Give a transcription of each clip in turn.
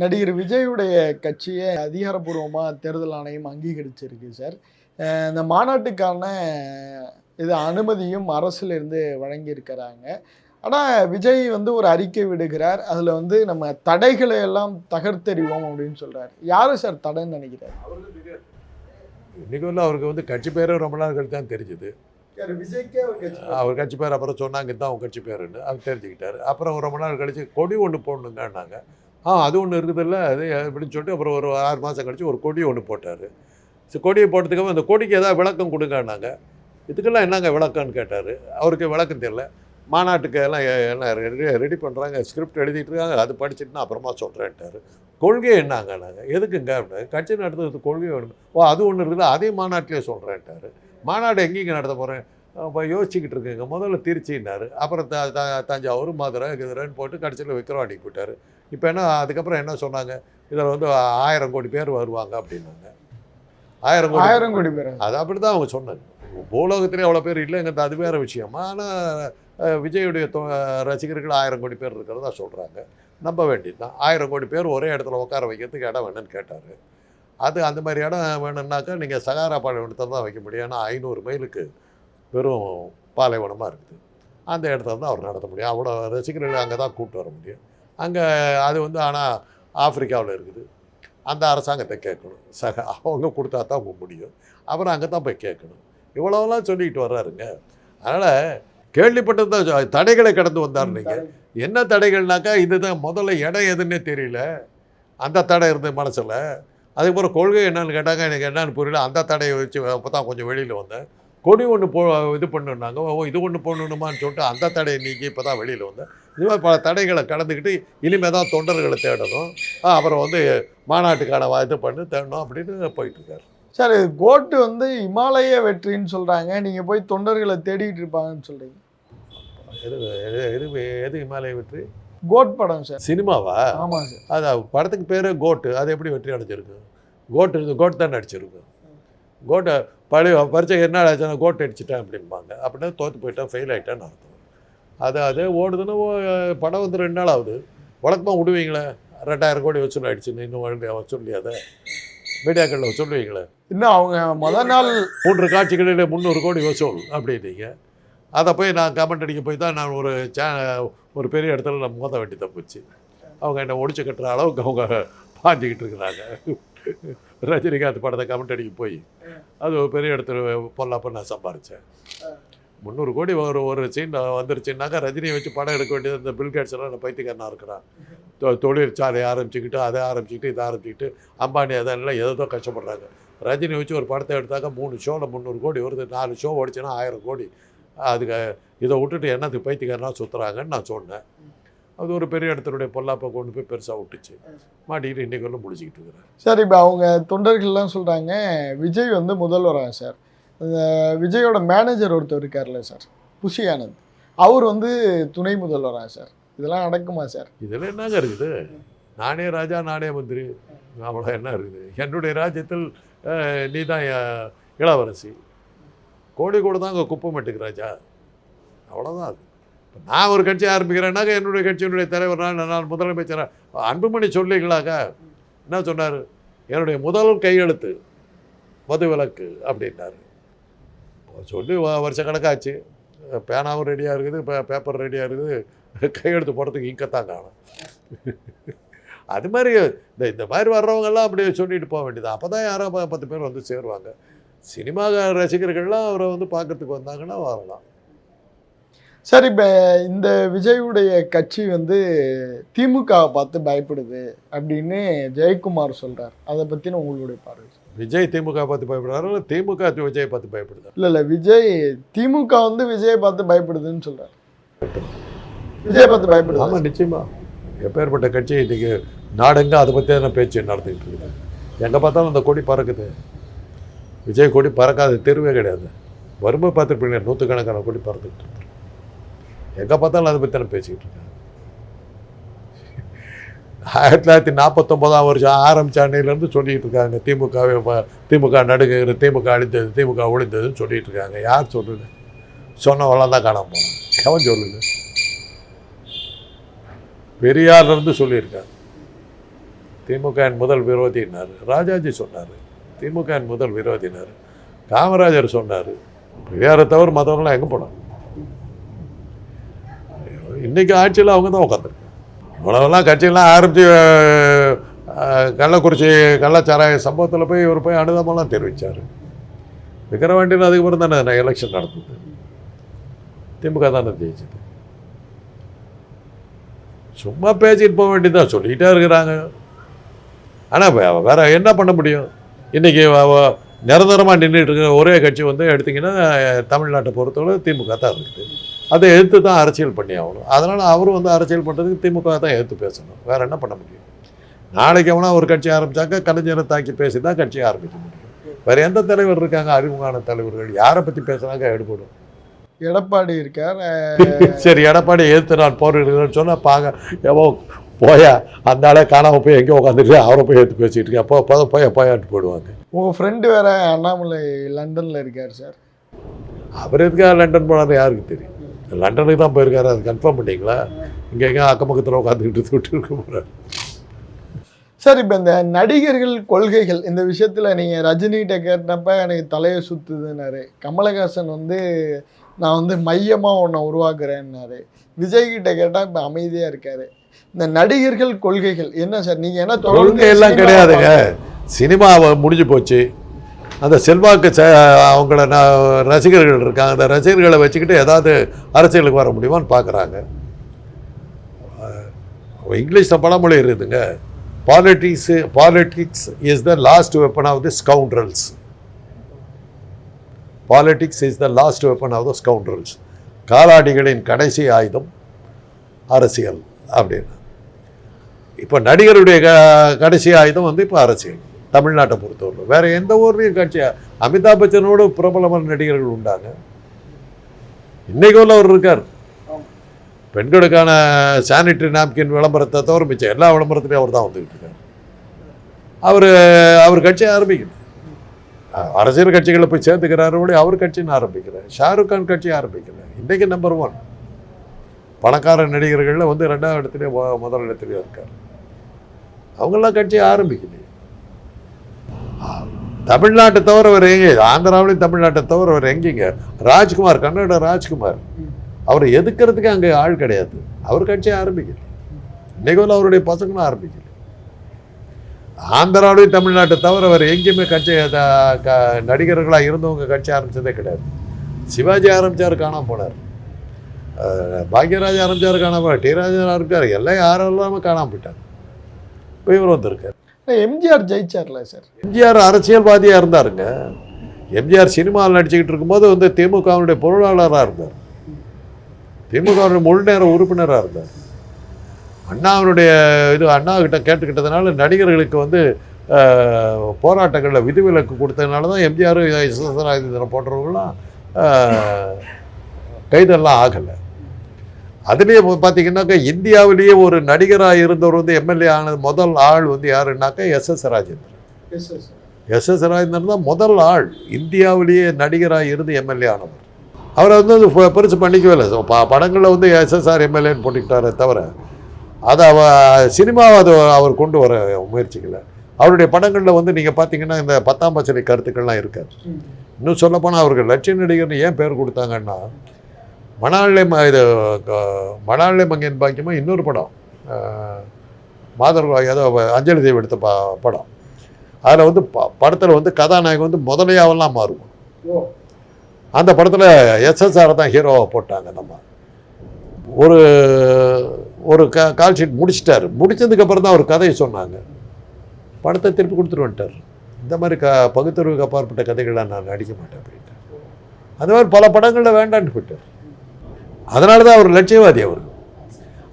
நடிகர் விஜயுடைய கட்சியை அதிகாரப்பூர்வமாக தேர்தல் ஆணையம் அங்கீகரிச்சிருக்கு சார். இந்த மாநாட்டுக்கான இது அனுமதியும் அரசிலிருந்து வழங்கியிருக்கிறாங்க. ஆனால் விஜய் வந்து ஒரு அறிக்கை விடுகிறார். அதில் வந்து நம்ம தடைகளை எல்லாம் தகர்த்தெறிவோம் அப்படின்னு சொல்கிறார் யாரு சார் தடைன்னு நினைக்கிறார்? இன்னைக்கு வந்து அவருக்கு வந்து கட்சி பேரே ரொம்ப நாள் கழித்து தான் தெரிஞ்சுது. விஜய்க்கே அவர் கட்சி பேர்? அப்புறம் சொன்னாங்க தான் அவங்க கட்சி பேருன்னு. அவர் தெரிஞ்சுக்கிட்டாரு. அப்புறம் ரொம்ப நாள் கழிச்சு கொடி ஒன்று போடணுங்கன்னாங்க ஆ அது ஒன்று இருக்குதுல்ல அது அப்படின்னு சொல்லிட்டு அப்புறம் ஒரு ஆறு மாதம் கழித்து ஒரு கொடி ஒன்று போட்டார். சரி கொடியை போட்டதுக்கு அந்த கொடிக்கு ஏதாவது விளக்கம் கொடுங்கன்னாங்க. இதுக்கெல்லாம் என்னங்க விளக்கம்னு கேட்டார். அவருக்கு விளக்கம் தெரியல. மாநாட்டுக்கு எல்லாம் என்ன ரெடி ரெடி பண்ணுறாங்க ஸ்கிரிப்ட் எழுதிட்டு இருக்காங்க அது படிச்சுட்டு நான் அப்புறமா சொல்கிறேன்ட்டாரு கொள்கை என்னங்க நாங்கள் எதுக்குங்க அப்படின்னா. கட்சி நடத்துறது கொள்கை வேணும். ஓ அது ஒன்று இருக்குது அதே மாநாட்டிலே சொல்கிறேன்ட்டாரு மாநாடு எங்கேங்க நடத்த போகிறேன் அப்போ யோசிச்சுக்கிட்டு இருக்குங்க. முதல்ல திருச்சின்னாரு. அப்புறம் த த- தஞ்சாவூர் மதுரை குதிரைன்னு போட்டு கடைசியில் விக்ரவாண்டிக்கு போயிட்டார். இப்போ என்ன அதுக்கப்புறம் என்ன சொன்னாங்க? இதில் வந்து ஆயிரம் கோடி பேர் வருவாங்க அப்படின்னாங்க. ஆயிரம் கோடி ஆயிரம் கோடி பேர்? அது அப்படி தான் அவங்க சொன்னாங்க. பூலோகத்திலே அவ்வளோ பேர் இல்லைங்கிறது அது வேறு விஷயம். ஆனால் விஜயுடைய தொ- ரசிகர்கள் ஆயிரம் கோடி பேர் இருக்கிறதா சொல்கிறாங்க நம்ப வேண்டியது தான் ஆயிரம் கோடி பேர் ஒரே இடத்துல உட்கார வைக்கிறதுக்கு இடம் வேணும்னு கேட்டார். அது அந்த மாதிரி இடம் வேணும்னாக்கா நீங்கள் சகாரா பாலைவனத்தில் தான் வைக்க முடியும். ஏன்னா ஐநூறு மைலுக்கு வெறும் பாலைவனமாக இருக்குது. அந்த இடத்துல தான் அவர் நடத்த முடியும். அவ்வளோ ரசிகர்கள் அங்கே தான் கூப்பிட்டு வர முடியும். அங்கே அது வந்து ஆனால் ஆப்பிரிக்காவில் இருக்குது. அந்த அரசாங்கத்தை கேட்கணும். சக அவங்க கொடுத்தா தான் அவங்க முடியும். அப்புறம் அங்கே தான் போய் கேட்கணும். இவ்வளோலாம் சொல்லிக்கிட்டு வர்றாருங்க. அதனால் கேள்விப்பட்டது தான் தடைகளை கடந்து வந்தார் நீங்கள் என்ன தடைகள்னாக்கா இதுதான் முதல்ல இடம் எதுன்னே தெரியல. அந்த தடை இருந்த மனசில். அதுக்கப்புறம் கொள்கை என்னன்னு கேட்டாங்க எனக்கு என்னன்னு புரியல. அந்த தடையை வச்சு அப்போ தான் கொஞ்சம் வெளியில் வந்தேன். கொடி ஒன்று போ இது பண்ணுனாங்க. ஓ இது ஒன்று போடணுமான்னு சொல்லிட்டு அந்த தடையை நீக்கி இப்போ தான் வெளியில் வந்தேன் இது மாதிரி பல தடைகளை கடந்துக்கிட்டு இனிமேல் தான் தொண்டர்களை தேடணும். அப்புறம் வந்து மாநாட்டுக்கான இது பண்ணி தேடணும் அப்படின்னு போயிட்டுருக்காரு சார் கோட்டு வந்து இமாலய வெற்றின்னு சொல்றாங்க. நீங்க போய் தொண்டர்களை தேடிட்டு இருப்பாங்கன்னு சொல்றீங்க. எது எது எது இமாலய வெற்றி? கோட் படம் சார். சினிமாவா? ஆமா சார். அது படத்துக்கு பேர் கோட்டு. அது எப்படி வெற்றி அடைஞ்சிருக்கு? கோட்டு கோட் தான் நடிச்சிருக்கு கோட்டை பழைய பரிச்சை என்ன ஆச்சுன்னா கோட் அடிச்சிட்டேன் அப்படிம்பாங்க. அப்படின்னா தோற்று போயிட்டேன் ஃபெயில் ஆகிட்டேன்னு அர்த்தம். அது அது ஓடுதுன்னா படம் வந்து ரெண்டு நாள் ஆகுது. வழக்கமாக விடுவீங்களே? ரெண்டாயிரம் கோடி வசூல் ஆயிடுச்சுன்னு இன்னும் வசூல் அதை மீடியாக்களில் வசூலுவீங்களே இன்னும் அவங்க முத நாள் மூன்று காட்சிகளில் முந்நூறு கோடி வசூல் அப்படின்னீங்க. அதை போய் நான் கமெண்ட் அடிக்க போய் தான் நான் ஒரு சே ஒரு பெரிய இடத்துல நான் மோத வேண்டி தப்புச்சு அவங்க என்னை ஒடிச்சு கட்டுற அளவுக்கு அவங்க பாஞ்சிக்கிட்டு இருக்கிறாங்க. ரஜினிகாந்த் படத்தை கமெண்ட் அடிக்க போய் அது ஒரு பெரிய இடத்துல பொல்லாப்ப நான் சம்பாரித்தேன் முந்நூறு கோடி ஒரு ஒரு சீன் வந்துருச்சுன்னாக்கா ரஜினியை வச்சு படம் எடுக்க வேண்டியது இந்த பில்கேட்ஸ் எல்லாம் நான் பைத்தியக்காரனாக இருக்கிறான். தொ- தொழிற்சாலை ஆரம்பிச்சுக்கிட்டு அதை ஆரம்பிச்சுக்கிட்டு இதை ஆரம்பிச்சுக்கிட்டு அம்பானி அதெல்லாம் ஏதோ கஷ்டப்படுறாங்க. ரஜினி வச்சு ஒரு படத்தை எடுத்தாக்கா மூணு ஷோவில் முந்நூறு கோடி வருது. நாலு ஷோ ஓடிச்சுன்னா ஆயிரம் கோடி. அதுக்கு இதை விட்டுட்டு என்னத்துக்கு பைத்தியக்காரனா சுற்றுறாங்கன்னு நான் சொன்னேன். அது ஒரு பெரிய இடத்தினுடைய பொல்லாப்பை கொண்டு போய் பெருசாக விட்டுச்சு மாட்டிக்கிட்டு இன்றைக்கு முடிச்சுக்கிட்டு இருக்கிறேன் சார் இப்போ அவங்க தொண்டர்கள்லாம் சொல்றாங்க விஜய் வந்து முதல்வராக சார். விஜயோட மேனேஜர் ஒருத்தர் இருக்கார்ல சார் புஷி ஆனந்த். அவர் வந்து துணை முதல்வராக சார். இதெல்லாம் நடக்குமா சார்? இதில் என்னங்க இருக்குது? நானே ராஜா நானே மந்திரி. அவ்வளோ என்ன இருக்குது? என்னுடைய ராஜ்யத்தில் நீ தான் இளவரசி. கோடி கூட தான் அங்கே குப்பமேட்டுக்கு ராஜா. அவ்வளோதான் அது. நான் ஒரு கட்சி ஆரம்பிக்கிறேன்னாக்க என்னுடைய கட்சியினுடைய தலைவர் நான் நான் முதலமைச்சராக அன்புமணி சொல்லிங்களாக்கா என்ன சொன்னார்? என்னுடைய முதல் கையெழுத்து மதுவிலக்கு அப்படின்னாரு. சொல்லி வருஷ கணக்காச்சு பேனாவும் ரெடியாக இருக்குது பே பேப்பர் ரெடியாக இருக்குது. கையெழுத்து போடுறதுக்கு இங்கத்தான் காணும். அது மாதிரி இந்த இந்த மாதிரி வர்றவங்கெல்லாம் அப்படியே சொல்லிட்டு போக வேண்டியது. அப்போ தான் யாரோ ப- பத்து பேர் வந்து சேருவாங்க. சினிமா ரசிகர்கள்லாம் அவரை வந்து பார்க்கறதுக்கு வந்தாங்கன்னா வரலாம். சார் இப்போ இந்த விஜயுடைய கட்சி வந்து திமுகவை பார்த்து பயப்படுது அப்படின்னு ஜெயக்குமார் சொல்றார். அதை பற்றின உங்களுடைய பார்வை. விஜய் திமுக பார்த்து பயப்படுறாரு இல்லை திமுக விஜய் பார்த்து பயப்படுதா? இல்ல இல்ல விஜய் திமுக வந்து விஜயை பார்த்து பயப்படுதுன்னு சொல்றாரு. விஜய் பார்த்து பயப்படுது. ஆமாம் நிச்சயமா. எப்பேற்பட்ட கட்சி இன்றைக்கி நாடெங்க அதை பற்றியான பேச்சு நடந்துக்கிட்டு இருக்குது. எங்கே பார்த்தாலும் அந்த கொடி பறக்குது. விஜய் கொடி பறக்காத தெருவே கிடையாது. வரும்போது பார்த்துருப்பீங்க நூற்றுக்கணக்கான கொடி பறந்துக்கிட்டு இருக்கு. எங்கே பார்த்தாலும் அதை பற்றி பேசிக்கிட்டு இருக்காங்க. ஆயிரத்தி தொள்ளாயிரத்தி நாற்பத்தொம்போதாம் வருஷம் ஆரம்பிச்ச அன்னையிலேருந்து சொல்லிகிட்டு இருக்காங்க. திமுகவே திமுக நடுங்குற திமுக அழிந்தது திமுக ஒழிந்ததுன்னு சொல்லிட்டு இருக்காங்க. யார் சொல்லுது சொன்னவெல்லாம் தான் காணாம போனான் எவன் சொல்லுது பெரியார்லேருந்து சொல்லியிருக்காங்க. திமுகவின் முதல் விரோதினார். ராஜாஜி சொன்னார். திமுகவின் முதல் விரோதினார். காமராஜர் சொன்னார். பெரியாரை தவிர மற்றவங்களாம் எங்கே போனாங்க? இன்றைக்கி ஆட்சியில் அவங்க தான் உட்காந்துருக்காங்க இவ்வளவுலாம் கட்சியெல்லாம் ஆரம்பித்து கள்ளக்குறிச்சி கள்ளச்சாராய சம்பவத்தில் போய் இவர் போய் அனுதாபம்லாம் தெரிவித்தார் விக்கிரவாண்டியில் அதுக்கப்புறம் தானே எலெக்ஷன் நடந்தது. திமுக தானே ஜெயிச்சது. சும்மா பேசிட்டு போக வேண்டியதான் சொல்லிக்கிட்டே இருக்கிறாங்க. ஆனால் வேற என்ன பண்ண முடியும்? இன்றைக்கி நிரந்தரமாக நின்றுட்டு இருக்கிற ஒரே கட்சி வந்து எடுத்திங்கன்னா தமிழ்நாட்டை பொறுத்தவரை திமுக தான் இருக்குது. அதை எதிர்த்து தான் அரசியல் பண்ணி ஆகணும். அதனால் அவரும் வந்து அரசியல் பண்ணுறதுக்கு திமுக தான் எதிர்த்து பேசணும். வேற என்ன பண்ண முடியும்? நாளைக்கு எவனா ஒரு கட்சி ஆரம்பித்தாக்க கலைஞரை தாக்கி பேசி தான் கட்சி ஆரம்பிக்க முடியும். வேற எந்த தலைவர் இருக்காங்க? அறிமுகமான தலைவர்கள். யாரை பற்றி பேசுனாங்க எடுபடும். எடப்பாடி இருக்கார். சரி எடப்பாடி எதிர்த்து நான் போரிடுகிறேன்னு சொன்னால் பாங்க எவோ போயா அந்த ஆளே காணாமல் போய் எங்கே உட்காந்துட்டு அவரை போய் எடுத்து பேசிகிட்டு இருக்கேன். அப்போ அப்போ போய் போயாட்டு போயிடுவாங்க. உங்க ஃப்ரெண்டு வேற அண்ணாமலை லண்டன்ல இருக்கார் சார் அவர் எதுக்காக லண்டன் போனாரு யாருக்கு தெரியும்? லண்டனுக்கு தான் போயிருக்காரு. அது கன்ஃபார்ம் பண்ணிங்களா இங்கே எங்கே அக்கம் பக்கத்தில் உட்காந்துக்கிட்டு விட்டு இருக்க போகிறார் சார் இப்போ இந்த நடிகர்கள் கொள்கைகள் இந்த விஷயத்துல நீங்க ரஜினிகிட்ட கேட்டப்ப எனக்கு தலையை சுத்துதுன்னாரு. கமலஹாசன் வந்து நான் வந்து மையமா உன்னை உருவாக்குறேன்னாரு. விஜய் கிட்ட கேட்டா இப்ப அமைதியா இருக்காரு. இந்த நடிகர்கள் கொள்கைகள் என்ன சார்? நீங்க என்ன கொள்கை எல்லாம் கிடையாதுங்க. சினிமா முடிஞ்சு போச்சு. அந்த செல்வாக்கு ச அவங்கள ந- ரசிகர்கள் இருக்காங்க. அந்த ரசிகர்களை வச்சுக்கிட்டு ஏதாவது அரசியலுக்கு வர முடியுமான்னு பார்க்குறாங்க. இங்கிலீஷில் பழமொழி இருக்குதுங்க. Politics politics is the last weapon of the scoundrels politics is the last weapon of the scoundrels காலாடிகளின் கடைசி ஆயுதம் அரசியல் அப்படின்னு. இப்போ நடிகருடைய க கடைசி ஆயுதம் வந்து இப்போ அரசியல். தமிழ்நாட்டை பொறுத்தவரை. வேறு எந்த ஊர்லேயும் கட்சியாக அமிதாப் பச்சனோடு பிரபலமான நடிகர்கள் உண்டாங்க இன்றைக்கு உள்ள அவர் இருக்கார். பெண்களுக்கான சானிட்டரி நாப்கின் விளம்பரத்தை தவிர மிச்சம் எல்லா விளம்பரத்துலையும் அவர் தான் வந்துக்கிட்டு இருக்கார். அவர் அவர் கட்சியை ஆரம்பிக்கணும். அரசியல் கட்சிகளை போய் சேர்த்துக்கிறாரு அவர் கட்சின்னு ஆரம்பிக்கிறார் ஷாருக் கான் கட்சி ஆரம்பிக்கல. இன்றைக்கு நம்பர் ஒன் பணக்கார நடிகர்களில் வந்து ரெண்டாவது இடத்துலையும் முதல் இடத்துலையும் இருக்கார். அவங்கெல்லாம் கட்சியை ஆரம்பிக்கலையே. தமிழ்நாட்டை தவிர வேறு எங்கே? ஆந்திராவிலையும் தமிழ்நாட்டை தவிர வேறு எங்கேங்க? ராஜ்குமார் கன்னட ராஜ்குமார். அவரை எதுக்கிறதுக்கு அங்கே ஆள் கிடையாது. அவர் கட்சியை ஆரம்பிக்கல. இன்னைக்கு அவருடைய பசங்களும் ஆரம்பிக்கல. ஆந்திராவிலையும் தமிழ்நாட்டை தவிர வேறு எங்கேயுமே கட்சி க- நடிகர்களாக இருந்தவங்க கட்சி ஆரம்பிச்சதே கிடையாது. சிவாஜி ஆரம்பிச்சார் காணாமல் போனார். பாக்யராஜ் ஆரம்பித்தார் காணாமல் போனார். டி. ராஜன் ஆரம்பித்தார் எல்லாம் யாரும் இல்லாமல் காணாம போயிட்டார் இப்போ இவர் வந்திருக்கார். எம்ஜிஆர் ஜெயிச்சார்ல சார். எம்ஜிஆர் அரசியல்வாதியாக இருந்தாருங்க. எம்ஜிஆர் சினிமாவில் நடிச்சுக்கிட்டு இருக்கும்போது வந்து திமுகவினுடைய பொருளாளராக இருந்தார். திமுகவினுடைய முழு நேர உறுப்பினராக இருந்தார். அண்ணாவினுடைய இது அண்ணாவிட்ட கேட்டுக்கிட்டதுனால நடிகர்களுக்கு வந்து போராட்டங்களில் விதிவிலக்கு கொடுத்ததுனால தான் எம்ஜிஆர் எஸ்எஸ்ஆர் போன்றவங்களாம் கைதெல்லாம் ஆகலை. அதுலேயே பார்த்தீங்கன்னாக்கா இந்தியாவிலேயே ஒரு நடிகராக இருந்தவர் வந்து எம்எல்ஏ ஆனது முதல் ஆள் வந்து யாருன்னாக்கா S S Rajendran. S S Rajendran. தான் முதல் ஆள் இந்தியாவிலேயே நடிகராக இருந்து எம்எல்ஏ ஆனவர். அவரை வந்து அது பெருசு பண்ணிக்கவே இல்லை. ப படங்களில் வந்து எஸ்எஸ்ஆர் எம்எல்ஏன்னு போட்டுக்கிட்டாரே தவிர அதை அவ சினிமாவை அது அவர் கொண்டு வர முயற்சிக்கல. அவருடைய படங்களில் வந்து நீங்கள் பார்த்தீங்கன்னா இந்த பத்தாம் பச்சனை கருத்துக்கள்லாம் இருக்காது. இன்னும் சொல்லப்போனால் அவர்கள் லட்சிய நடிகர்னு ஏன் பேர் கொடுத்தாங்கன்னா மணாளை இது மணாளை மங்கன் பாக்கியமா இன்னொரு படம். மாதர் ஏதோ அஞ்சலி தேவி எடுத்த ப படம். அதில் வந்து ப படத்தில் வந்து கதாநாயகன் வந்து முதலையாவெல்லாம் மாறும். அந்த படத்தில் எஸ்எஸ்ஆர் தான் ஹீரோவாக போட்டாங்க நம்ம. ஒரு ஒரு க கால் ஷீட் முடிச்சிட்டாரு. முடிச்சதுக்கப்புறம் தான் ஒரு கதையை சொன்னாங்க. படத்தை திருப்பி கொடுத்துட்டு வந்துட்டார். இந்த மாதிரி க பகுத்தறிவுக்கு அப்பாற்பட்ட கதைகள்லாம் நான் நடிக்க மாட்டேன் அப்படின்ட்டு. அது மாதிரி பல படங்களில் வேண்டான்ட்டு போயிட்டார். அதனால தான் அவர் லட்சியவாதி அவர்.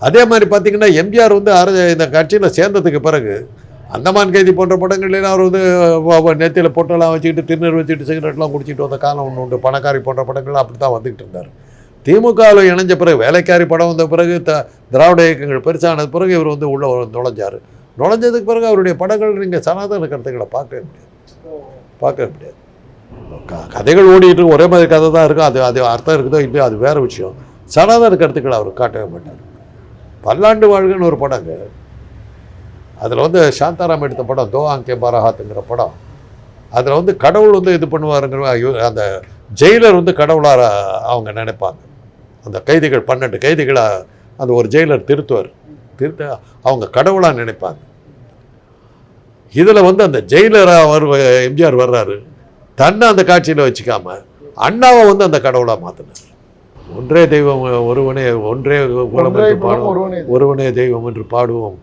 அதே மாதிரி பார்த்தீங்கன்னா எம்ஜிஆர் வந்து அர இந்த கட்சியில் சேர்ந்ததுக்கு பிறகு அந்தமான் கைதி போன்ற படங்கள்லாம் அவர் வந்து நெத்தியில் பொட்டெல்லாம் வச்சுக்கிட்டு திருநீர் வச்சுக்கிட்டு சிகரெட்லாம் குடிச்சிட்டு வந்த காலம் ஒன்று உண்டு. பணக்காரி போன்ற படங்கள்லாம் அப்படி தான் வந்துக்கிட்டு இருந்தார். திமுகவில் இணைஞ்ச பிறகு வேலைக்காரி படம் வந்த பிறகு த திராவிட இயக்கங்கள் பெருசானது பிறகு இவர் வந்து உள்ளே நுழைஞ்சார். நுழைஞ்சதுக்கு பிறகு அவருடைய படங்கள் நீங்கள் சனாதன கருத்துக்களை பார்க்கவே முடியாது. பார்க்கவே முடியாது. க- கதைகள் ஓடிட்டு ஒரே மாதிரி கதை தான் இருக்கும் அது அது அர்த்தம் இருக்குதோ இல்லையோ அது வேறு விஷயம். சனாதன கருத்துக்களை அவர் காட்டவே மாட்டார். பல்லாண்டு வாழ்கன்னு ஒரு படங்க. அதில் வந்து சாந்தாராம் எடுத்த படம் தோ கே பாரஹாத்துங்கிற படம். அதில் வந்து கடவுள் வந்து இது பண்ணுவாருங்கிற அந்த ஜெயிலர் வந்து கடவுளாக அவங்க நினைப்பாங்க. அந்த கைதிகள் பன்னெண்டு கைதிகளாக அந்த ஒரு ஜெயிலர் திருத்துவார். திருத்த அவங்க கடவுளாக நினைப்பாங்க. இதில் வந்து அந்த ஜெயிலராக வரு எம்ஜிஆர் வர்றாரு. தன்னை அந்த காட்சியில் வச்சுக்காம அண்ணாவை வந்து அந்த கடவுளாக மாற்றினார் ஒன்றே தெய்வம் ஒருவனே ஒன்றே குலம் என்று பாடுவோம். ஒருவனே தெய்வம். என்று பாடுவோம்.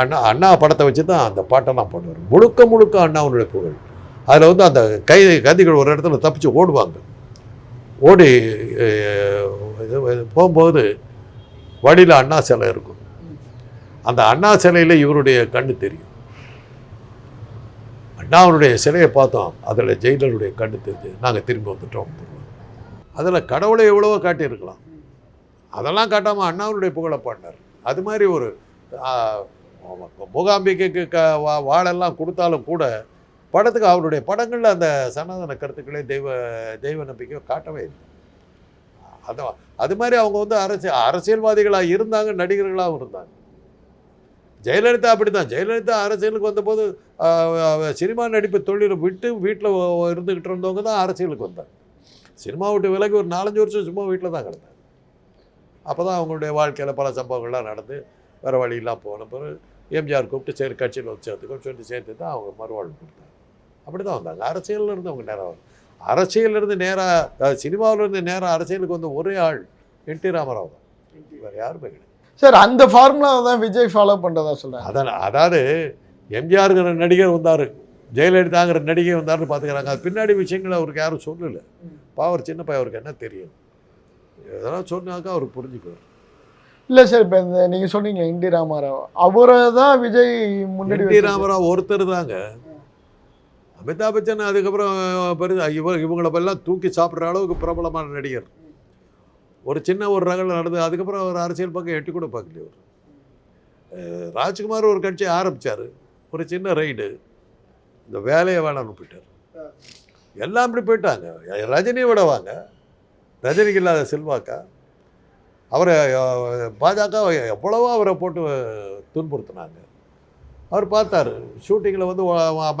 அண்ணா அண்ணா படத்தை வச்சு தான் அந்த பாட்டெல்லாம் பாடுவார். முழுக்க முழுக்க அண்ணாவுடைய புகழ். அதில் வந்து அந்த கை கதிகள் ஒரு இடத்துல தப்பிச்சு ஓடுவாங்க. ஓடி போகும்போது வழியில் அண்ணா சிலை இருக்கும். அந்த அண்ணா சிலையில் இவருடைய கண்ணு தெரியும். அண்ணாவுடைய சிலையை பார்த்தோம். அதில் ஜெயிலருடைய கண்ணு தெரிஞ்சு நாங்கள் திரும்பி வந்துட்டோம். அதில் கடவுளை எவ்வளவோ காட்டியிருக்கலாம். அதெல்லாம் காட்டாமல் அண்ணாவுடைய புகழை பாடினார். அது மாதிரி ஒரு மூகாம்பிகைக்கு க வா- வாழெல்லாம் கொடுத்தாலும் கூட படத்துக்கு அவருடைய படங்களில் அந்த சனாதன கருத்துக்களே தெய்வ தெய்வ நம்பிக்கையோ காட்டவே இல்லை. அது அது மாதிரி அவங்க வந்து அரசியல் அரசியல்வாதிகளாக இருந்தாங்க நடிகர்களாகவும் இருந்தாங்க. ஜெயலலிதா அப்படி தான் ஜெயலலிதா அரசியலுக்கு வந்தபோது சினிமா நடிப்பு தொழிலை விட்டு வீட்டில் இருந்துக்கிட்டு இருந்தவங்க தான் அரசியலுக்கு வந்தாங்க. சினிமா விட்டு விலகி ஒரு நாலஞ்சு வருஷம் சும்மா வீட்டில் தான் கிடந்தாங்க அப்போ தான் அவங்களுடைய வாழ்க்கையில் பல சம்பவங்கள்லாம் நடந்து வேறு வழியெல்லாம் போன பிறகு எம்ஜிஆர் கூப்பிட்டு சரி கட்சியில் வந்து சேர்த்துக்கோ சொல்லி சேர்த்து தான் அவங்க மறுவாழ்வு கொடுத்தாங்க. அப்படி தான் வந்தாங்க. அரசியல்ல இருந்து அவங்க நேராக அரசியல்ல இருந்து நேராக சினிமாவுல இருந்து நேராக அரசியலுக்கு வந்த ஒரே ஆள் என் டி ராமராவ் தான். வேறு யாருமே கிடையாது. சார் அந்த ஃபார்முலாவை தான் விஜய் ஃபாலோ பண்றதா சொல்றாங்க அதான் அதாவது எம்ஜிஆருங்கிற நடிகர் வந்தார். ஜெயலலிதாங்கிற நடிகை வந்தார்னு பார்த்துக்கிறாங்க. அது பின்னாடி விஷயங்களை அவருக்கு யாரும் சொல்லலை. பாவர் சின்ன பையன் அவருக்கு என்ன தெரியும்? இதெல்லாம் சொன்னாக்கா அவர் புரிஞ்சுக்குவார். இல்ல சார் இப்ப இந்த நீங்க சொன்னீங்க என் டி ராமாராவ். அவரை தான் விஜய் முன்னாடி என் டி வச்சிருக்காரு. ராமராவ் ஒருத்தர் தாங்க. அமிதாப் பச்சன் அதுக்கப்புறம் பெருசா இவ இவங்கள எல்லாம் தூக்கி சாப்பிட்ற அளவுக்கு பிரபலமான நடிகர். ஒரு சின்ன ஒரு ரகல நடந்து அதுக்கப்புறம் அவர் அரசியல் பக்கம் எட்டி கூட பார்க்கல அவர். அஹ் ராஜ்குமார் ஒரு கட்சி ஆரம்பிச்சார். ஒரு சின்ன ரைடு இந்த வேலையை வேணாம்னு போயிட்டார். எல்லாம் இப்படி போயிட்டாங்க. ரஜினியை விட வாங்க. ரஜினிக்கு இல்லாத செல்வாக்கா. அவரை பாஜக எவ்வளவோ அவரை போட்டு துன்புறுத்தினாங்க. அவர் பார்த்தாரு. ஷூட்டிங்கில் வந்து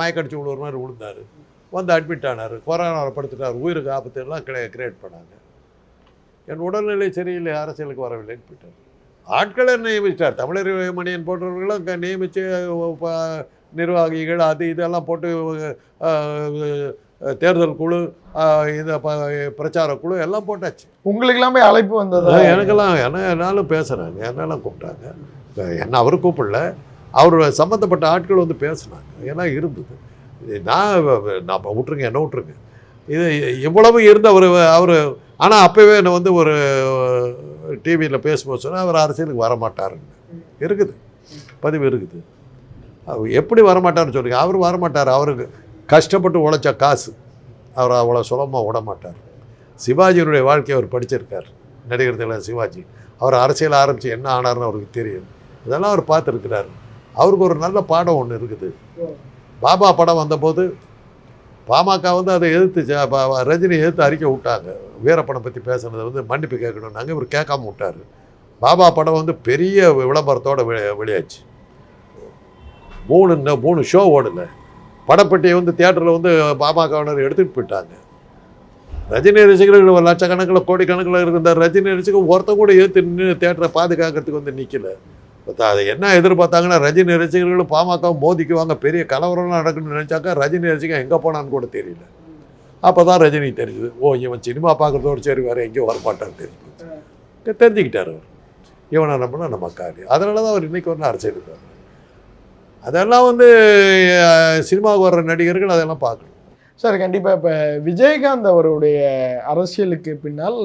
மயக்கடிச்சு விழுற மாதிரி விழுந்தார். வந்து அட்மிட் ஆனார். கொரோனாவில் படுத்துட்டார். உயிருக்கு ஆபத்து எல்லாம் கிரே கிரியேட் பண்ணாங்க. என் உடல்நிலை சரியில்லை அரசியலுக்கு வரவில்லைன்னு போயிட்டார். ஆட்களை நியமிச்சிட்டார் தமிழர் மணியன் போன்றவர்களும் நியமித்து நிர்வாகிகள் அது இதெல்லாம் போட்டு தேர்தல் குழு இந்த பிரச்சார குழு எல்லாம் போட்டாச்சு. உங்களுக்கு எல்லாமே அழைப்பு வந்ததா? எனக்கெல்லாம் என்ன என்னாலும் பேசுகிறாங்க என்னெல்லாம் கூப்பிட்டாங்க. என்ன அவர் கூப்பிடல. அவர் சம்மந்தப்பட்ட ஆட்கள் வந்து பேசுனாங்க எல்லாம் இருந்தது. நான் நான் இப்ப விட்ருங்க என்ன விட்ருங்க இது இவ்வளவு இருந்து அவர் அவர் ஆனால் அப்போவே என்னை வந்து ஒரு டிவியில் பேசும்போது சொன்னால் அவர் அரசியலுக்கு வரமாட்டாருன்னு. இருக்குது. பதிவு இருக்குது. எப்படி வரமாட்டார்னு சொல்லுங்க. அவர் வரமாட்டார். அவருக்கு கஷ்டப்பட்டு உழைச்ச காசு அவர் அவ்வளோ சுலபமாக விட மாட்டார் சிவாஜியினுடைய வாழ்க்கையை அவர் படிச்சிருக்கார். நடிகர் திலகம் சிவாஜி. அவர் அரசியல் ஆரம்பித்து என்ன ஆனார்னு அவருக்கு தெரியும். இதெல்லாம் அவர் பார்த்துருக்கிறார். அவருக்கு ஒரு நல்ல பாடம் ஒன்று இருக்குது. பாபா படம் வந்தபோது பாமக வந்து அதை எதிர்த்து ரஜினி எதிர்த்து அறிக்கை விட்டாங்க. வீரப்படம் பற்றி பேசுனதை வந்து மன்னிப்பு கேட்கணும்னாங்க. இவர் கேட்காம விட்டார். பாபா படம் வந்து பெரிய விளம்பரத்தோட வெளி வெளியாச்சு. மூணு மூணு ஷோ ஓடலை படப்பட்டியை வந்து தியேட்டரில் வந்து பாமகவினர் எடுத்துகிட்டு போயிட்டாங்க. ரஜினி ரசிகர்கள் ஒரு லட்சக்கணக்கில் கோடிக்கணக்கில் இருந்த ரஜினி ரசிகர் ஒருத்தன் கூட ஏற்று நின்று தேட்டரை பாதுகாக்கிறதுக்கு வந்து நிற்கல அதை என்ன எதிர்பார்த்தாங்கன்னா ரஜினி ரசிகர்களும் பாமக மோதிக்குவாங்க. பெரிய கலவரம்லாம் நடக்குன்னு நினச்சாக்கா ரஜினி ரசிகன் எங்கே போனான்னு கூட தெரியல. அப்போ தான் ரஜினி தெரிஞ்சுது. ஓ இவன் சினிமா பார்க்குறதோடு சரி வேறு எங்கேயும் வரமாட்டான்னு தெரிஞ்சு தெரிஞ்சுக்கிட்டார் அவர். இவனை நம்பினா நம்ம காரியம் அதனால தான் அவர் இன்னைக்கு வரணும் அரசியல் இருக்கார் அதெல்லாம் வந்து சினிமாவுக்கு வர்ற நடிகர்கள் அதெல்லாம் பார்க்கணும். சார் கண்டிப்பாக இப்போ விஜயகாந்த் அவருடைய அரசியலுக்கு பின்னால்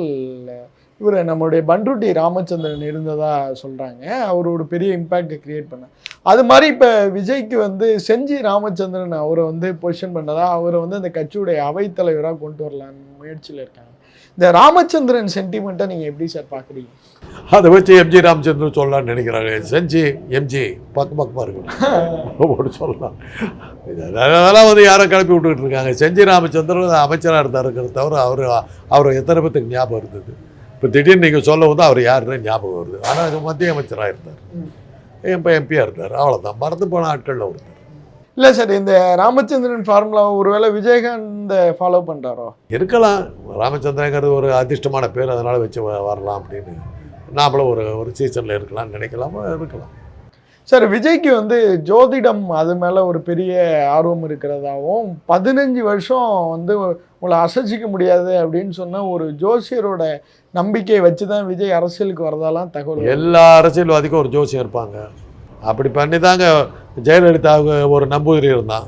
இவர் நம்மளுடைய பண்ருட்டி ராமச்சந்திரன் இருந்ததாக சொல்கிறாங்க அவர் ஒரு பெரிய இம்பேக்டை க்ரியேட் பண்ண அது மாதிரி இப்போ விஜய்க்கு வந்து செஞ்சி ராமச்சந்திரன் அவரை வந்து பொசிஷன் பண்ணதா அவரை வந்து அந்த கட்சியுடைய அவைத்தலைவராக கொண்டு வரலான்னு முயற்சியில் இருக்காங்க. இந்த ராமச்சந்திரன் சென்டிமெண்ட்டை நீங்க எப்படி சார் பாக்குறீங்க? அதை வச்சு எம்ஜி ராமச்சந்திரன் சொல்லலாம்னு நினைக்கிறாங்க செஞ்சு எம்ஜி பக்கம் பக்கமாக இருக்கணும் சொல்லலாம். அதெல்லாம் வந்து யாரோ கிளப்பி விட்டுக்கிட்டு இருக்காங்க. செஞ்சி ராமச்சந்திரன் அமைச்சராக இருந்தாருங்கிறத தவிர அவர் அவர் எத்தனை பேத்துக்கு ஞாபகம் இருந்தது? இப்போ திடீர்னு நீங்கள் சொல்ல வந்து அவர் யாருன்னு ஞாபகம் வருது. ஆனால் மத்திய அமைச்சராக இருந்தார். இப்போ எம்பியாக இருந்தார். அவ்வளோதான் மறந்து போன ஆட்களில் ஒருத்தர். இல்லை சார் இந்த ராமச்சந்திரன் ஃபார்முலா ஒருவேளை விஜயகாந்த் ஃபாலோ பண்ணுறாரோ இருக்கலாம். ராமச்சந்திரங்கிறது ஒரு அதிர்ஷ்டமான பேர் அதனால் வச்சு வ- வரலாம் அப்படின்னு நாமளும் ஒரு ஒரு சீசனில் இருக்கலாம்னு நினைக்கலாமா. இருக்கலாம். சார் விஜய்க்கு வந்து ஜோதிடம் அது மேலே ஒரு பெரிய ஆர்வம் இருக்கிறதாவும் பதினஞ்சு வருஷம் வந்து உங்களை அசைச்சிக்க முடியாது அப்படின்னு சொன்ன ஒரு ஜோசியரோட நம்பிக்கையை வச்சு தான் விஜய் அரசியலுக்கு வரதாலாம் தகவல். எல்லா அரசியல்வாதிக்கும் ஒரு ஜோசியம் இருப்பாங்க. அப்படி பண்ணி தாங்க ஜெயலலிதாவுக்கு ஒரு நம்பூதிரி இருந்தான்.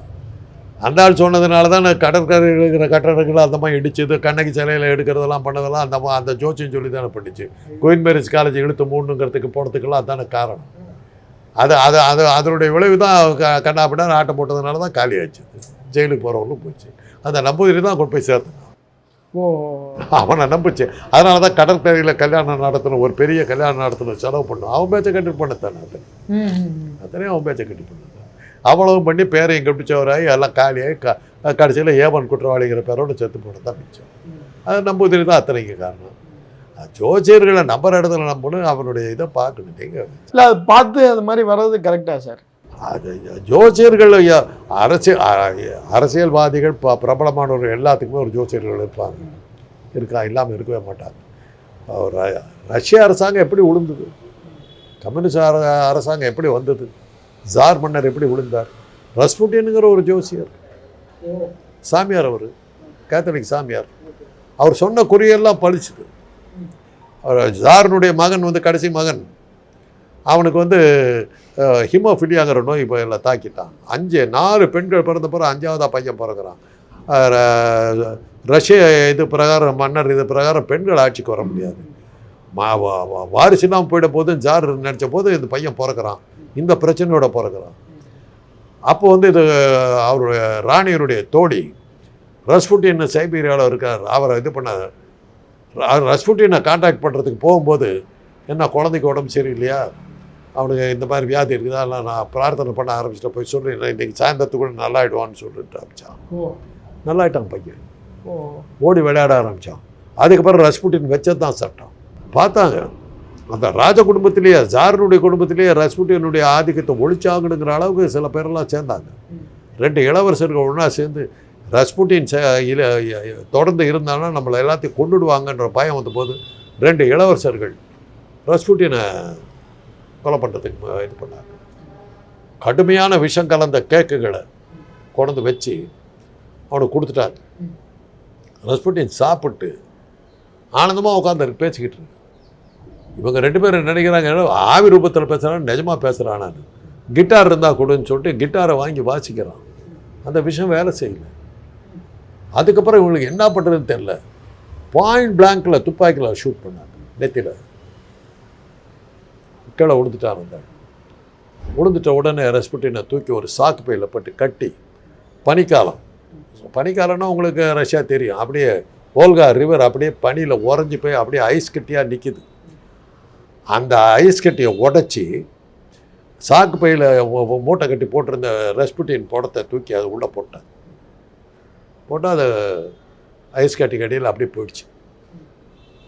அந்த ஆள் சொன்னதுனால தான் கடற்கரையில் இருக்கிற கட்டடங்கள் அந்த மாதிரி இடிச்சது கண்ணகி சிலையில் எடுக்கிறதெல்லாம் பண்ணதெல்லாம் அந்த மா- அந்த ஜோசியம் சொல்லி தானே பண்ணிச்சு. குயின் மேரேஜ் காலேஜ் இழுத்து மூணுங்கிறதுக்கு போகிறதுக்கெல்லாம் அதான காரணம். அது அது அது அதனுடைய விளைவு தான் க ஆட்டம் போட்டதுனால தான் காலியாச்சு ஜெயிலுக்கு போகிறவங்களும் போச்சு. அந்த நம்பூதிரி தான் கொண்டு போய் சேர்த்து அவனை நம்பிச்சு. அதனால தான் கடற்கரையில் கல்யாணம் நடத்தணும் ஒரு பெரிய கல்யாணம் நடத்தணும் செலவு பண்ணணும். அவன் பேச்சை கட்டி பண்ணத்தானே அது? ம், ம், ம். அத்தனையும் அவன் பேச்சை கட்டி பண்ணது அவ்வளவும் பண்ணி பேரையும் கப்பிச்சவராகி எல்லாம் காலியாகி க கடைசியில் ஏவன் குற்றவாளிங்கிற பேரோட செத்து போன தான் மிச்சம் அது நம்புதிரி தான் அத்தனைக்கு காரணம். ஜோசியர்களை நம்புற இடத்துல நம்பணும் அவனுடைய இதை பார்க்கணும். நீங்கள் இல்லை அது பார்த்து அது மாதிரி வர்றது கரெக்டா சார் அது ஜோசியர்கள் அரசியல் அரசியல்வாதிகள் ப பிரபலமானவர்கள் எல்லாத்துக்குமே ஒரு ஜோசியர்கள் இருப்பாங்க. இருக்கா? இல்லாமல் இருக்கவே மாட்டாங்க. அவர் ர- ரஷ்ய அரசாங்கம் எப்படி விழுந்தது கம்யூனிஸ்ட் அரசாங்கம் எப்படி வந்தது? ஜார் மன்னர் எப்படி விழுந்தார் ரஸ்புட்டினுங்கிற ஒரு ஜோசியர். சாமியார் அவர். கேத்தலிக் சாமியார். அவர் சொன்ன குறியெல்லாம் பழிச்சுது. அவர் ஜாரனுடைய மகன் வந்து கடைசி மகன். அவனுக்கு வந்து ஹிமோஃபிலியாங்கிற நோய் இப்போ எல்லாம் தாக்கிட்டான். அஞ்சு நாலு பெண்கள் பிறந்த பிறகு அஞ்சாவதாக பையன் பிறகுறான் ர- ரஷ்ய இது பிரகாரம் மன்னர் இது பிரகாரம் பெண்கள் ஆட்சிக்கு வர முடியாது. மா வா- வா- வாரிசுலாம் போயிட போது ஜார் நினச்ச போது இந்த பையன் பிறக்கிறான். இந்த பிரச்சனையோட பிறக்கிறான். அப்போ வந்து இது அவருடைய ராணியருடைய தோழி ரஸ்புட்டின் சைபீரியாவில் இருக்கார். அவரை இது பண்ண ர- ரஸ்புட்டினை காண்டாக்ட் பண்ணுறதுக்கு போகும்போது என்ன குழந்தைக்கு உடம்பு சரியில்லையா? அவனுக்கு இந்த மாதிரி வியாதி இருக்குதா? இல்லை நான் பிரார்த்தனை பண்ண ஆரம்பிச்சிட்ட போய் சொல்லி நான் இன்றைக்கி சாயந்தரத்துக்குள்ள நல்லாயிடுவான்னு சொல்லிட்டு ஆரம்பித்தான் நல்லாயிட்டான் பையன். ஓடி விளையாட ஆரம்பித்தான் அதுக்கப்புறம் ரஸ்புட்டின் வச்சது தான் சட்டம். பார்த்தாங்க. அந்த ராஜ குடும்பத்திலேயே ஜாரனுடைய குடும்பத்திலேயே ரஸ்புட்டினுடைய ஆதிக்கத்தை ஒழிச்சாங்கணுங்கிற அளவுக்கு சில பேரெல்லாம் சேர்ந்தாங்க. ரெண்டு இளவரசர்கள் ஒன்றா சேர்ந்து ரஸ்புட்டின் தொடர்ந்து இருந்தாலும் நம்மளை எல்லாத்தையும் கொண்டுடுவாங்கன்ற பயம் வந்தபோது ரெண்டு இளவரசர்கள் ரஸ்புட்டினை கொலை பண்ணுறதுக்கு இது பண்ணாங்க கடுமையான விஷம் கலந்த கேக்குகளை கொண்டு வச்சு அவனுக்கு கொடுத்துட்டாரு. ரஸ்புட்டின் சாப்பிட்டு ஆனந்தமாக உட்காந்து பேசிக்கிட்டு இருக்கு இவங்க ரெண்டு பேரும் நினைக்கிறாங்க ஆவி ரூபத்தில் பேசுகிறான் நிஜமாக பேசுகிறான் கிட்டார் இருந்தால் கொடுன்னு சொல்லிட்டு கிட்டாரை வாங்கி வாசிக்கிறான். அந்த விஷயம் வேலை செய்யல. அதுக்கப்புறம் இவங்களுக்கு என்ன பண்ணுறதுன்னு தெரில பாயிண்ட் பிளாங்கில் துப்பாக்கியில் ஷூட் பண்ணாங்க நெத்தியில். கீழே விழுந்துட்டான் அந்த விழுந்துட்ட உடனே ரெஸ்புட்டினை தூக்கி ஒரு சாக்கு பையில் போட்டு கட்டி பனிக்காலம். பனிக்காலம்னா உங்களுக்கு ரஷ்யா தெரியும். அப்படியே ஓல்கா ரிவர் அப்படியே பனியில் உறைஞ்சி போய் அப்படியே ஐஸ் கட்டியாக நிற்கிது அந்த ஐஸ் கட்டியை உடச்சி சாக்கு பையில் மூட்டை கட்டி போட்டிருந்த ரெஸ்புட்டின் படத்தை தூக்கி அது உள்ளே போட்டேன் போட்டால் அது ஐஸ் கட்டி கட்டியில் அப்படியே போயிடுச்சு.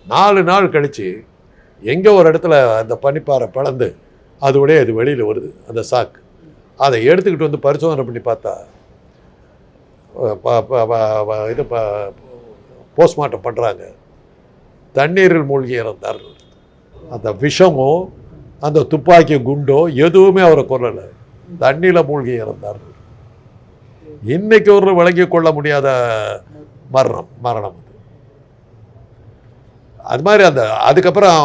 நாலு நாள் கழித்து எங்கே ஒரு இடத்துல அந்த பனிப்பாறை பிளந்து அதோடய அது வெளியில் வருது அந்த சாக்கு. அதை எடுத்துக்கிட்டு வந்து பரிசோதனை பண்ணி பார்த்தா ப- இது போஸ்ட்மார்ட்டம் பண்ணுறாங்க தண்ணீரில் மூழ்கி இறந்தார் அந்த விஷமோ அந்த துப்பாக்கி குண்டோ எதுவுமே அவரை கொல்லலை. தண்ணியில் மூழ்கி இறந்தார் இன்னைக்கு ஒரு விளங்கி கொள்ள முடியாத மரணம் மரணம் அது. அது மாதிரி அந்த அதுக்கப்புறம்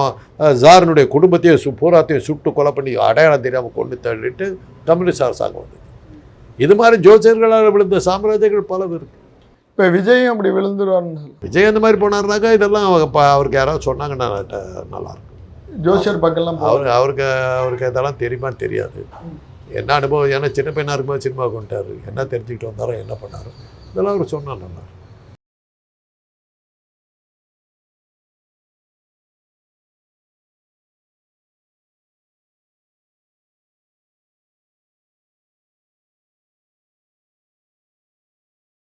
ஜாரனுடைய குடும்பத்தையே சு பூராத்தையும் சுட்டு கொலை பண்ணி அடையாளம் தெரியாமல் கொண்டு தள்ளிட்டு கம்யூனிஸ்ட் அரசாங்கம் வந்தது. இது மாதிரி ஜோசியர்களால் விழுந்த சாம்ராஜ்யங்கள் பல இருக்கு இப்போ விஜயும் அப்படி விழுந்துருவார்னு சொல்லு. விஜய் அந்த மாதிரி போனாருனாக்கா இதெல்லாம் அவங்க அவருக்கு யாராவது சொன்னாங்கன்னா ட- நல்லா இருக்கும் ஜோசியர் பக்கம்லாம் அவர் அவருக்கு அவருக்கு இதெல்லாம் தெரியுமான்னு தெரியாது. என்ன அனுபவம்? ஏன்னா சின்ன பையனாக இருக்கும்போது சினிமா கொண்டாரு என்ன தெரிஞ்சுக்கிட்டு வந்தாரோ என்ன பண்ணாரோ இதெல்லாம் அவர் சொன்னா நல்லா.